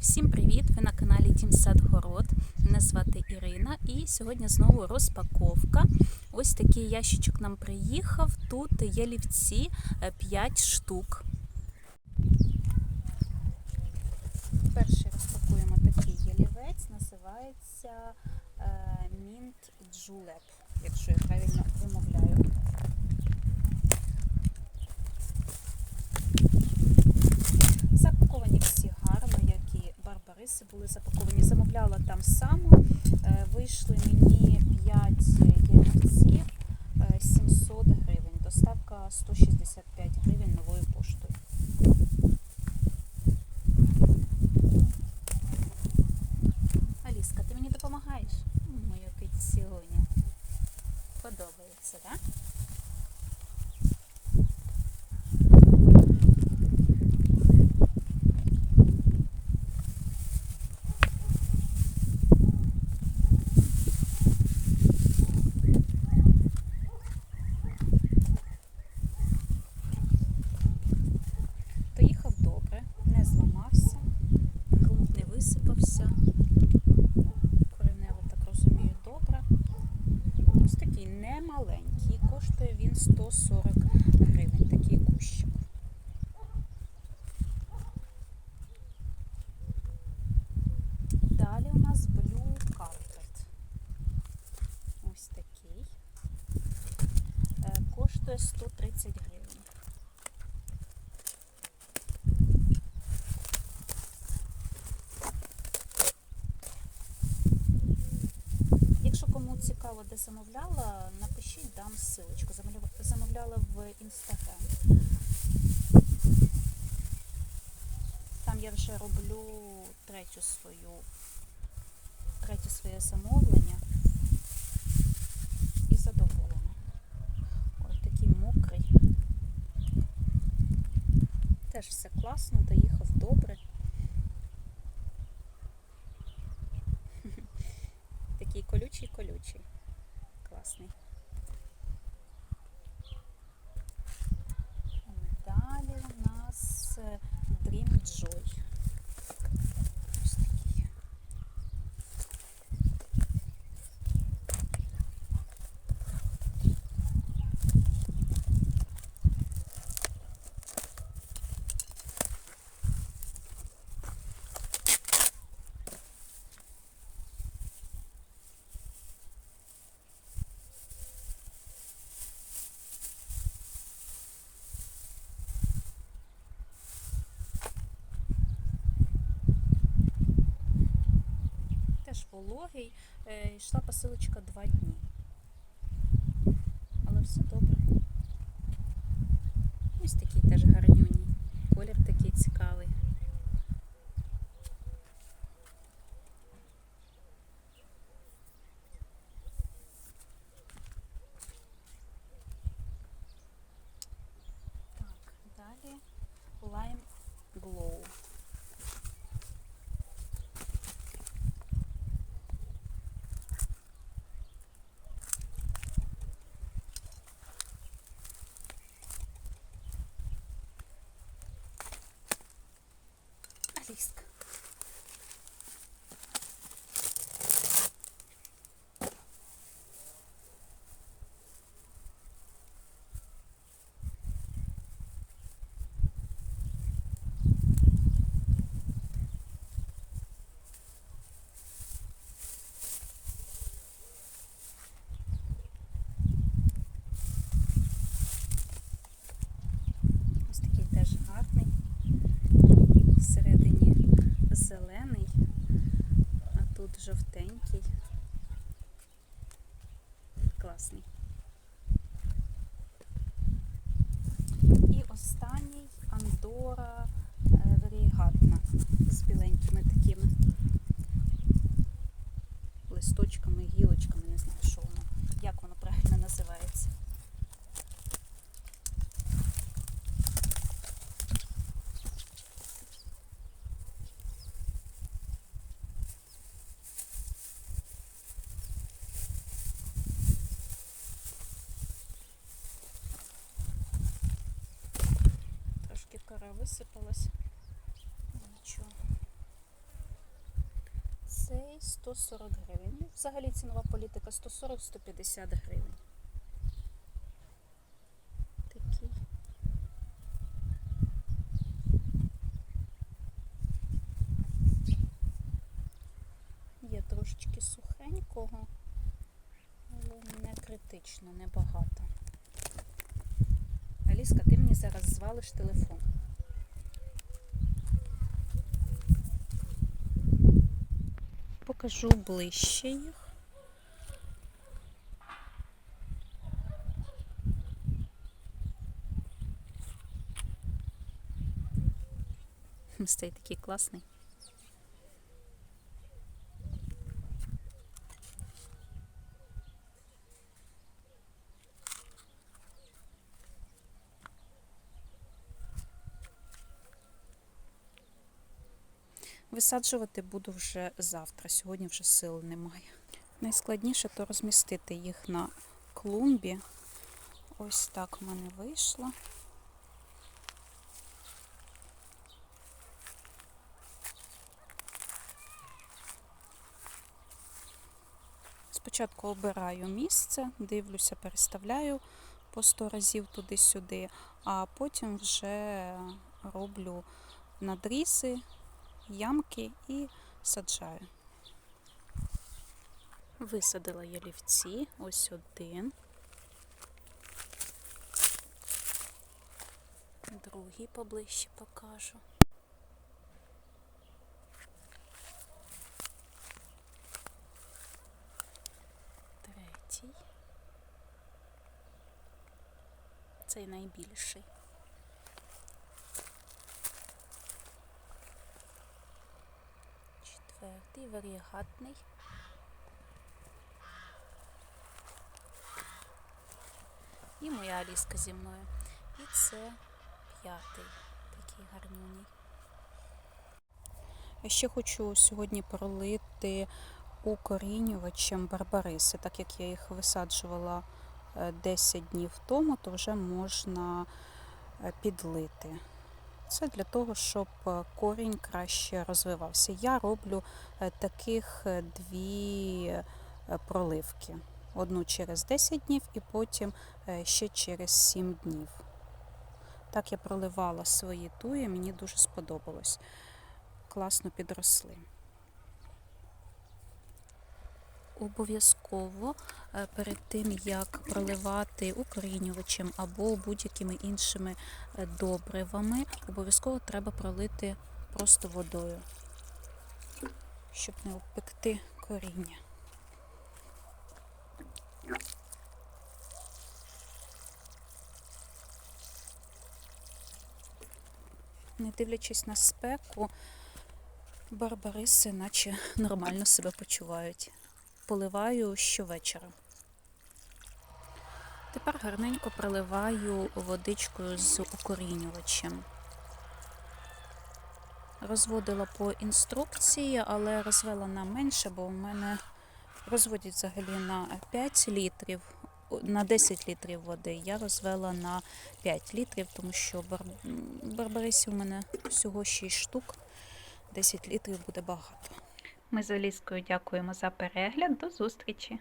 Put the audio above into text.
Всім привіт! Ви на каналі Дім Садгород. Мене звати Ірина і сьогодні знову розпаковка. Ось такий ящичок нам приїхав. Тут ялівці 5 штук. Перший розпакуємо такий ялівець, називається Mint Julep, якщо я правильно вимовляю. Запаковані всі гарно, як і були запаковані. Замовляла там само. Е, Вийшли мені 5 ялівців е, 700 гривень. Доставка 165 гривень новою поштою. Аліска, ти мені допомагаєш? Моя кицюня. Подобається, так? Доїхав добре, не зламався, ґрунт не висипався. Коренево, так розумію, добре. Ось такий немаленький, коштує він 140 гривень, такий кущик. Далі у нас Blue Carpet. Ось такий. Е, Коштує 130 гривень. Де замовляла, напишіть, дам ссылочку. Замовляла в інстаграм. Там я вже роблю третю свою, третє своє замовлення і задоволена. Ось такий мокрий. Теж все класно, доїхав добре. Такий колючий колючий. Класний. Далі у нас е, Dream Joy. Ось такий. Теж вологий. Е, Йшла посилочка два дні. Але все добре. Ось такий теж гарнюній. Колір такий цікавий. Так, далі Lime Glow. Аліска. Ось такий теж гарний. Всередині зелений, а тут жовтенький. Класний. І останній Андора варігатна з біленькими такими листочками, гілочками, не знаю, що воно, як воно правильно називається. Трошки кора висипалась. Нічого. 140 гривень. Взагалі цінова політика 140-150 гривень. Є трошечки сухенького, але не критично, небагато. Аліска, ти мені зараз звалиш телефон. Покажу ближче їх. Ось такий класний. Висаджувати буду вже завтра, сьогодні вже сил немає. Найскладніше то розмістити їх на клумбі. Ось так в мене вийшло. Спочатку обираю місце, дивлюся, переставляю по 100 разів туди-сюди, а потім вже роблю надрізи, ямки і саджаю. Висадила ялівці, ось один. Другий поближче покажу. Третій. Цей найбільший. Четвертий варіагатний. І моя Аліска зі мною. І це п'ятий, такий гарнюній. Я ще хочу сьогодні пролити укорінювачем барбариси, так як я їх висаджувала е, 10 днів тому, то вже можна е, підлити. Це для того, щоб е, корінь краще розвивався. Я роблю е, таких е, дві проливки. Одну через 10 днів і потім ще через 7 днів. Так я проливала свої туї, мені дуже сподобалось. Класно підросли. Обов'язково е, перед тим, як проливати укорінювачем або будь-якими іншими е, добривами, обов'язково треба пролити просто водою, щоб не обпекти коріння. Не дивлячись на спеку, барбариси наче нормально себе почувають. Поливаю щовечора. Тепер гарненько проливаю водичкою з укорінювачем. Розводила по інструкції, але розвела на менше, бо в мене розводять взагалі на 5 літрів, на 10 літрів води. Я розвела на 5 літрів, тому що бар... барбарисів у мене всього 6 штук. 10 літрів буде багато. Ми з Оліскою дякуємо за перегляд. До зустрічі!